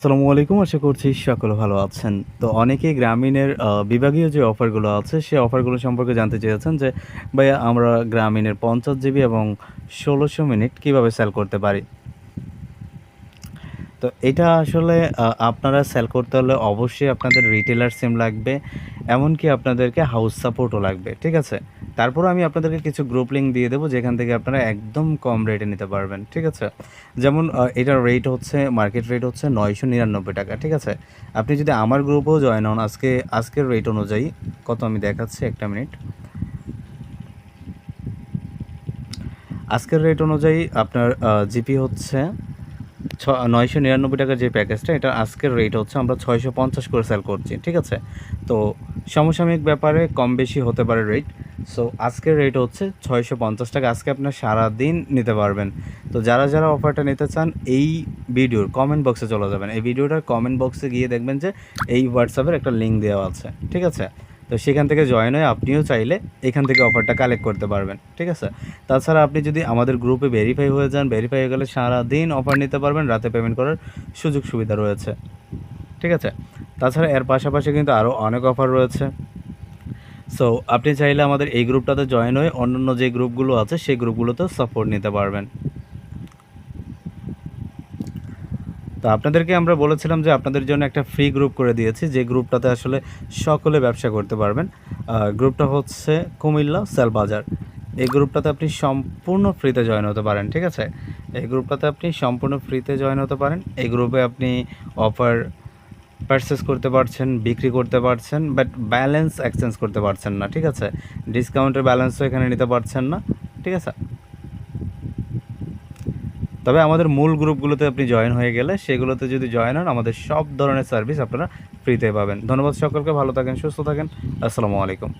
আসসালামু আলাইকুম, আশা করছি সকলে ভালো আছেন তো অনেকেই গ্রামীণের বিভাগীয় যে অফারগুলো আছে, সে অফারগুলো সম্পর্কে জানতে চেয়েছেন যে, ভাইয়া, আমরা গ্রামীণের ৫০ জিবি এবং ষোলোশো মিনিট কীভাবে সেল করতে পারি? তো এটা আসলে আপনারা সেল করতে হলে অবশ্যই আপনাদের রিটেলার সিম লাগবে। এমনকি আপনাদেরকে হাউস সাপোর্টও লাগবে। ঠিক আছে? তারপরেও আমি আপনাদেরকে কিছু গ্রুপ লিংক দিয়ে দেবো, যেখান থেকে আপনারা একদম কম রেটে নিতে পারবেন। ঠিক আছে? যেমন এটার রেট হচ্ছে মার্কেট রেট হচ্ছে ৳৯৯৯ ঠিক আছে? আপনি যদি আমার গ্রুপেও জয়েন হন, আজকে, আজকের রেট অনুযায়ী, কত আমি দেখাচ্ছি একটা মিনিট। আজকের রেট অনুযায়ী আপনার জিপি হচ্ছে ছ ৳৯৯৯ যে প্যাকেজটা এটা আজকের রেট হচ্ছে আমরা ৳৬৫০ করে সেল করছি। ঠিক আছে? তো সমসাময়িক ব্যাপারে কম বেশি হতে পারে রেট। সো আজকের রেট হচ্ছে ৳৬৫০ আজকে আপনার সারাদিন নিতে পারবেন। তো যারা, যারা অফারটা নিতে চান এই ভিডিওর কমেন্ট বক্সে চলে যাবেন। এই ভিডিওটার কমেন্ট বক্সে গিয়ে দেখবেন যে এই হোয়াটসঅ্যাপের একটা লিঙ্ক দেওয়া আছে। ঠিক আছে? তো সেখান থেকে জয়েন হয়ে আপনিও চাইলে এখান থেকে অফারটা কালেক্ট করতে পারবেন। ঠিক আছে? তাছাড়া আপনি যদি আমাদের গ্রুপে ভেরিফাই হয়ে যান, ভেরিফাই হয়ে গেলে সারাদিন অফার নিতে পারবেন, রাতে পেমেন্ট করার সুযোগ সুবিধা রয়েছে। ঠিক আছে? তাছাড়া এর পাশাপাশি কিন্তু আরও অনেক অফার রয়েছে। সো আপনি চাইলে আমাদের এই গ্রুপটাতে জয়েন হয়ে অন্যান্য যে গ্রুপগুলো আছে, সেই গ্রুপগুলোতে সাপোর্ট নিতে পারবেন। তো আপনাদেরকে আমরা বলেছিলাম যে আপনাদের জন্য একটা ফ্রি গ্রুপ করে দিয়েছি, যে গ্রুপটাতে আসলে সকলে ব্যবসা করতে পারবেন। গ্রুপটা হচ্ছে কুমিল্লা সেল বাজার। এই গ্রুপটাতে আপনি সম্পূর্ণ ফ্রিতে জয়েন হতে পারেন। ঠিক আছে? এই গ্রুপটাতে আপনি সম্পূর্ণ ফ্রিতে জয়েন হতে পারেন। এই গ্রুপে আপনি অফার পারচেজ করতে পারছেন, বিক্রি করতে পারছেন বাট ব্যালেন্স এক্সচেঞ্জ করতে পারছেন না। ঠিক আছে? ডিসকাউন্টের ব্যালেন্সও এখানে নিতে পারছেন না। ঠিক আছে? তবে আমাদের মূল গ্রুপগুলোতে আপনি জয়েন হয়ে গেলে সেগুলোতে যদি জয়েন হন আমাদের সব ধরনের সার্ভিস আপনারা ফ্রিতে পাবেন। ধন্যবাদ সকলকে ভালো থাকেন, সুস্থ থাকেন। আসসালামু আলাইকুম।